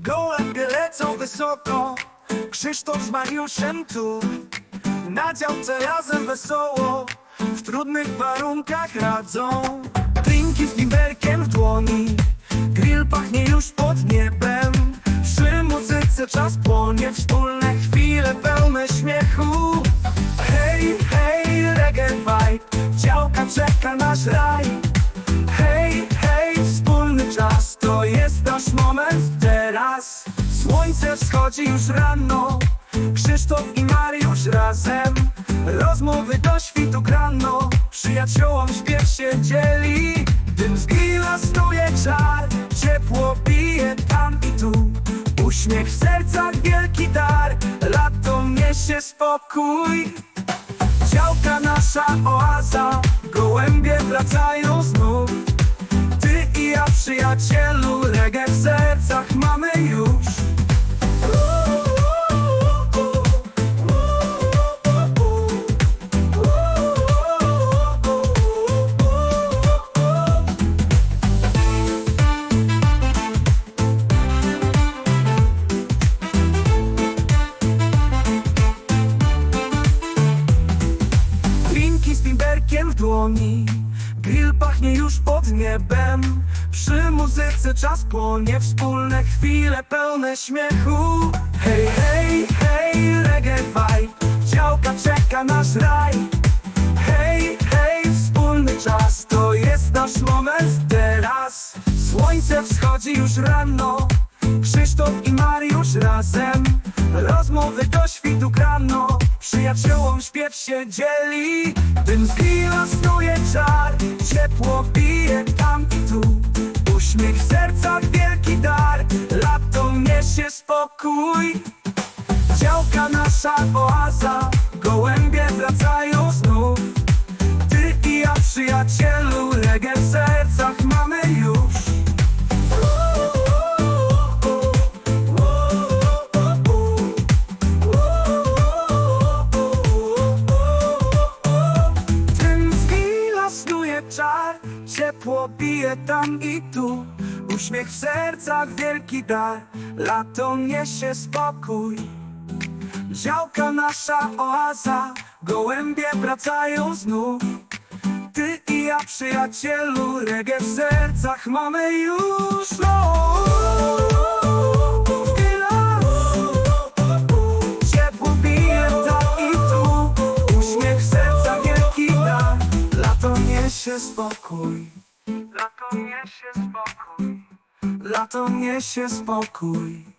Gołębie lecą wysoko Krzysztof z Mariuszem tu. Na działce razem wesoło W trudnych warunkach radzą. Drinki z bimberkiem w dłoni Grill pachnie już pod niebem. Przy muzyce czas płonie Wspólne chwile pełne śmiechu. Hej, hej, reggae vibe Działka czeka nasz raj. Hej, hej, wspólny czas To jest nasz moment Słońce wschodzi już rano. Krzysztof i Mariusz razem. Rozmowy do świtu grano. Przyjaciołom śpiew się dzieli. Dym z grilla stuje czar Ciepło bije tam i tu. Uśmiech w sercach wielki dar. Lato niesie spokój. Działka nasza oaza przyjacielu Reggae w sercach mamy już. Z bimberkiem w dłoni Grill pachnie już pod niebem. Przy muzyce czas płonie Wspólne chwile pełne śmiechu. Hej, hej, hej, reggae vibe Działka czeka nasz raj. Hej, hej, wspólny czas To jest nasz moment teraz. Słońce wschodzi już rano Krzysztof i Mariusz razem. Rozmowy do świtu grano Przyjaciołom śpiew się dzieli. Dym z snuje czar Ciepło bije tam i tu spokój. Działka nasza oaza Gołębie wracają znów. Ty i ja przyjacielu Reggae w sercach mamy już. Tym z czar Ciepło bije tam i tu Uśmiech w sercach wielki dar. Lato niesie spokój. Działka nasza oaza. Gołębie wracają znów. Ty i ja przyjacielu Reggae w sercach mamy już. No. Niesie spokój. Lato niesie spokój Lato niesie spokój